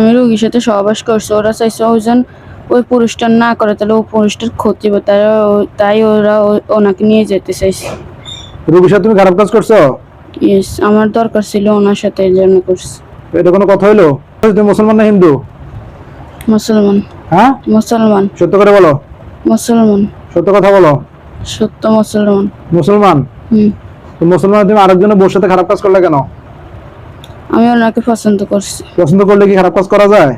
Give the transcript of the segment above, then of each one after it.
আমি রোগীর সাথে সহবাস করছি। ওরা চাইছে ওজন ওই পুরুষটা না করে তাহলে ওই পুরুষটার ক্ষতি হবে। তাই তাই ওরা ওনাকে নিয়ে যেতে চাইছে। রোগীর সাথে তুমি খারাপ কাজ করছ? ইয়েস আমার দরকার ছিল ওনার সাথে এই জন্য করছি। এটা কোনো কথা হইল? তুমি মুসলমান না হিন্দু? মুসলমান। হ্যাঁ? মুসলমান। সত্য করে বলো। মুসলমান। সত্য কথা বলো। সত্য মুসলমান। মুসলমান? হুম। তো মুসলমান তুমি আরেকজনের বউর সাথে খারাপ কাজ করলে কেন? আমি ওনাকে পছন্দ করছি। পছন্দ করলে কি খারাপ কাজ করা যায়?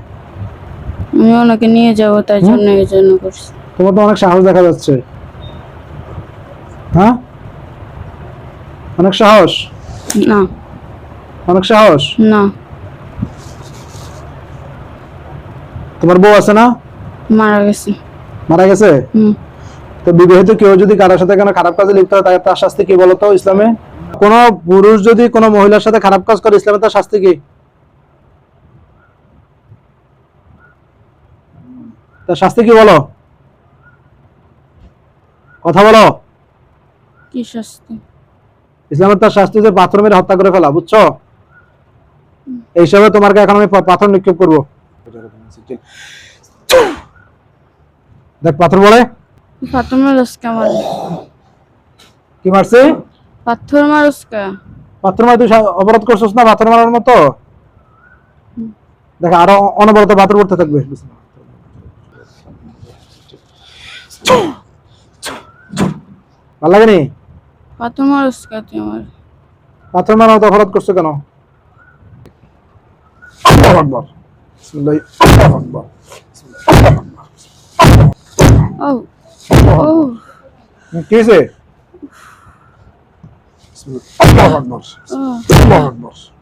আমি ওনাকে নিয়ে যাব তাই জন্য এই জন্য করছি। তোমার তো অনেক সাহস দেখা যাচ্ছে। হ্যাঁ? অনেক সাহস? না। অনেক সাহস? না। তোমার বউ আছে না? মারা গেছে। মারা গেছে? হুম। তো বিবাহিত কেউ যদি কারোর সাথে কোনো খারাপ কাজে লিপ্ত হয় তার শাস্তি কি বলতো ইসলামে? কোন পুরুষ যদি কোনো মহিলার সাথে খারাপ কাজ করে ইসলামে তার শাস্তি কি? তার শাস্তি কি বলো? কথা বলো। কি শাস্তি? ইসলামের তার শাস্তি যে পাথর মেরে হত্যা করে ফেলা বুঝছ? এই হিসাবে তোমাকে এখন আমি পাথর নিক্ষেপ করব। দেখ পাথর বলে। পাথর আমার কি মারছে? পাথর মারুসকা পাথর মারা তুই সা- অপরাধ না পাথর মারার মতো? দেখ আরও অনবরত পাথর করতে থাকবে। ভালো লাগেনি? পাথর মারুসকা তুই আমার? পাথর মারার মতো করছ কেন? আল্লাহু আকবার। বিসমিল্লাহ আল্লাহু আকবার। ও ও। কি হয়েছে Allahu Akbar. Allahu Akbar.